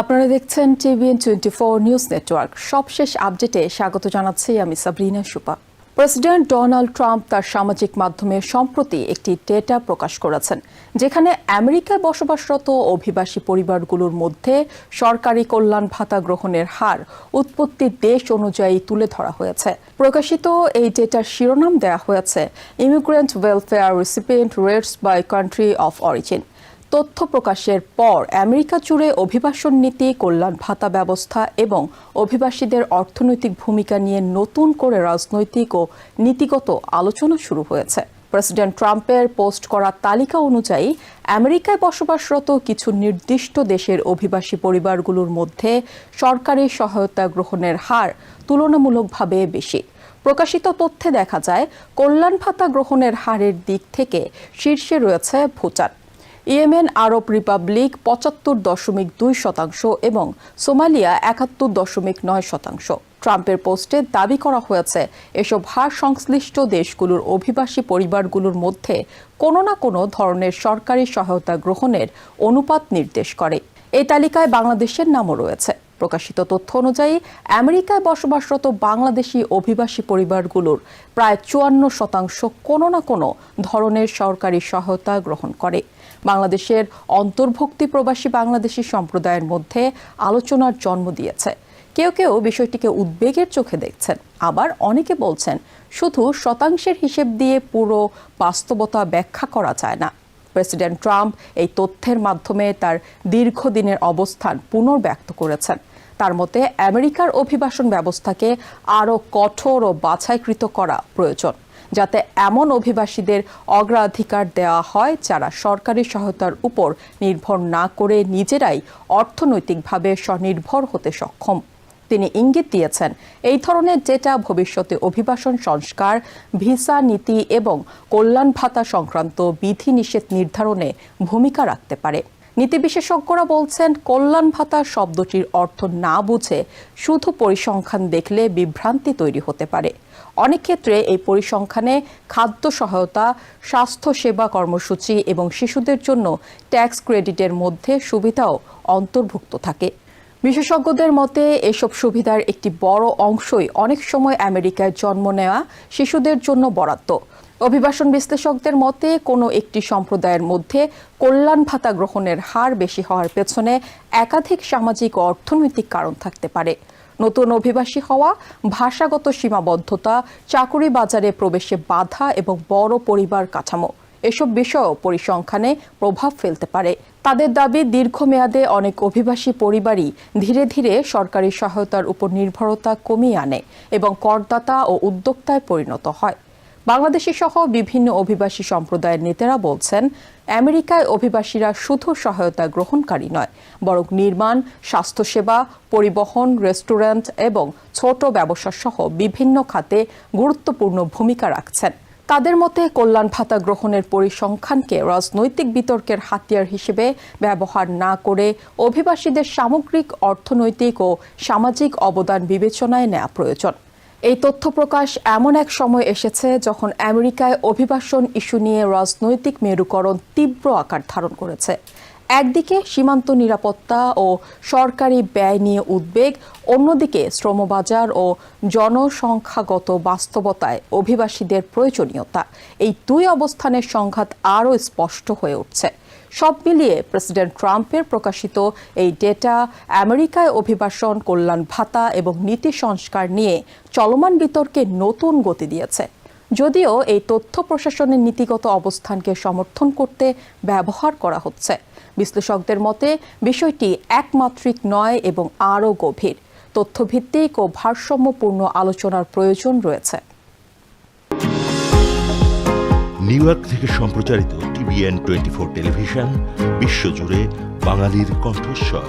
আপনারা দেখছেন TVN twenty four news network. সবশেষ আপডেটে স্বাগত জানাচ্ছি আমি Sabrina Supa. President Donald Trump তার সামাজিক মাধ্যমে সম্প্রতি একটি ডেটা প্রকাশ করেছেন, যেখানে আমেরিকায় বসবাসরত অভিবাসী পরিবারগুলোর মধ্যে সরকারি কল্যাণ ভাতা গ্রহণের হার উৎপত্তির দেশ অনুযায়ী তুলে ধরা হয়েছে। প্রকাশিত এই ডেটার শিরোনাম দেওয়া হয়েছে, immigrant welfare recipient rates by country of origin তথ্য প্রকাশের পর আমেরিকা জুড়ে অভিবাসন নীতি, কল্যাণ ভাতা ব্যবস্থা এবং অভিবাসীদের অর্থনৈতিক ভূমিকা নিয়ে নতুন করে রাজনৈতিক ও নীতিগত আলোচনা শুরু হয়েছে। প্রেসিডেন্ট ট্রাম্পের পোস্ট করা তালিকা অনুযায়ী, আমেরিকায় বসবাসরত কিছু নির্দিষ্ট দেশের অভিবাসী পরিবারগুলোর মধ্যে সরকারি সহায়তা গ্রহণের হার তুলনামূলকভাবে বেশি। প্রকাশিত তথ্যে দেখা যায়, কল্যাণ ভাতা গ্রহণের হারের দিক থেকে শীর্ষে রয়েছে ভুটান। ইয়েমেন, আরব রিপাবলিক পঁচাত্তর দশমিক দুই শতাংশ এবং সোমালিয়া একাত্তর দশমিক নয় শতাংশ। ট্রাম্পের পোস্টে দাবি করা হয়েছে, এসব হার সংশ্লিষ্ট দেশগুলোর অভিবাসী পরিবারগুলোর মধ্যে কোনো না কোনো ধরনের সরকারি সহায়তা গ্রহণের অনুপাত নির্দেশ করে। এই তালিকায় বাংলাদেশের নামও রয়েছে। প্রকাশিত তথ্য অনুযায়ী, আমেরিকায় বসবাসরত বাংলাদেশি অভিবাসী পরিবারগুলোর প্রায় চুয়ান্ন শতাংশ কোনো না কোনো ধরনের সরকারি সহায়তা গ্রহণ করে। বাংলাদেশের অন্তর্ভুক্তি প্রবাসী বাংলাদেশি সম্প্রদায়ের মধ্যে আলোচনার জন্ম দিয়েছে। কেউ কেউ বিষয়টিকে উদ্বেগের চোখে দেখছেন। আবার অনেকে বলছেন, শুধু শতাংশের হিসেব দিয়ে পুরো বাস্তবতা ব্যাখ্যা করা যায় না। প্রেসিডেন্ট ট্রাম্প এই তথ্যের মাধ্যমে তার দীর্ঘদিনের অবস্থান পুনর্ব্যক্ত করেছেন। তার মতে, আমেরিকার অভিবাসন ব্যবস্থাকে আরও কঠোর ও বাছাইকৃত করা প্রয়োজন, যাতে এমন অভিবাসীদের অগ্রাধিকার দেওয়া হয় যারা সরকারি সহায়তার উপর নির্ভর না করে নিজেরাই অর্থনৈতিকভাবে স্বনির্ভর হতে সক্ষম। তিনি ইঙ্গিত দিয়েছেন, এই ধরনের ডেটা ভবিষ্যতে অভিবাসন সংস্কার, ভিসা নীতি এবং কল্যাণ ভাতা সংক্রান্ত বিধিনিষেধ নির্ধারণে ভূমিকা রাখতে পারে। নীতি বিশেষজ্ঞরা বলছেন, কল্যাণ ভাতা শব্দটির অর্থ না বুঝে শুধু পরিসংখ্যান দেখলে বিভ্রান্তি তৈরি হতে পারে। অনেক ক্ষেত্রে এই পরিসংখ্যানে খাদ্য সহায়তা, স্বাস্থ্য সেবা কর্মসূচি এবং শিশুদের জন্য ট্যাক্স ক্রেডিটের মধ্যে সুবিধাও অন্তর্ভুক্ত থাকে। বিশেষজ্ঞদের মতে, এসব সুবিধার একটি বড় অংশই অনেক সময় আমেরিকায় জন্ম নেওয়া শিশুদের জন্য বরাদ্দ। অভিবাসন বিশ্লেষকদের মতে, কোনো একটি সম্প্রদায়ের মধ্যে কল্যাণ ভাতা গ্রহণের হার বেশি হওয়ার পেছনে একাধিক সামাজিক ও অর্থনৈতিক কারণ থাকতে পারে। নতুন অভিবাসী হওয়া, ভাষাগত সীমাবদ্ধতা, চাকুরি বাজারে প্রবেশে বাধা এবং বড় পরিবার কাঠামো এসব বিষয়ও পরিসংখ্যানে প্রভাব ফেলতে পারে। তাদের দাবি, দীর্ঘমেয়াদে অনেক অভিবাসী পরিবারই ধীরে ধীরে সরকারি সহায়তার উপর নির্ভরতা কমিয়ে আনে এবং করদাতা ও উদ্যোক্তায় পরিণত হয়। বাংলাদেশি সহ বিভিন্ন অভিবাসী সম্প্রদায়ের নেতারা বলছেন, আমেরিকায় অভিবাসীরা শুধু সহায়তা গ্রহণকারী নয়, বরং নির্মাণ, স্বাস্থ্যসেবা, পরিবহন, রেস্টুরেন্ট এবং ছোট ব্যবসা সহ বিভিন্ন খাতে গুরুত্বপূর্ণ ভূমিকা রাখছেন। তাদের মতে কল্যাণ ভাতা গ্রহণের পরিসংখ্যানকে রাজনৈতিক বিতর্কের হাতিয়ার হিসেবে ব্যবহার না করে অভিবাসীদের সামগ্রিক, অর্থনৈতিক ও সামাজিক অবদান বিবেচনায় নেওয়া প্রয়োজন। এই তথ্য প্রকাশ এমন এক সময় এসেছে যখন আমেরিকায় অভিবাসন ইস্যু নিয়ে রাজনৈতিক মেরুকরণ তীব্র আকার ধারণ করেছে। একদিকে সীমান্ত নিরাপত্তা ও সরকারি ব্যয় নিয়ে উদ্বেগ, অন্যদিকে শ্রমবাজার ও জনসংখ্যাগত বাস্তবতায় অভিবাসীদের প্রয়োজনীয়তা। এই দুই অবস্থানের সংঘাত আরও স্পষ্ট হয়ে উঠছে। সব মিলিয়ে প্রেসিডেন্ট ট্রাম্পের প্রকাশিত এই ডেটা আমেরিকায় অভিবাসন, কল্যাণ ভাতা এবং নীতি সংস্কার নিয়ে চলমান বিতর্কে নতুন গতি দিয়েছে। যদিও এই তথ্য প্রশাসনের নীতিগত অবস্থানকে সমর্থন করতে ব্যবহার করা হচ্ছে। বিশ্লেষকদের মতে, বিষয়টি একমাত্রিক নয় এবং আরও গভীর। তথ্যভিত্তিক ও ভারসাম্যপূর্ণ আলোচনার প্রয়োজন রয়েছে। নিউ ইয়র্ক থেকে সম্প্রচারিত টিভিএন টোয়েন্টি ফোর টেলিভিশন, বিশ্বজুড়ে বাঙালির কণ্ঠস্বর।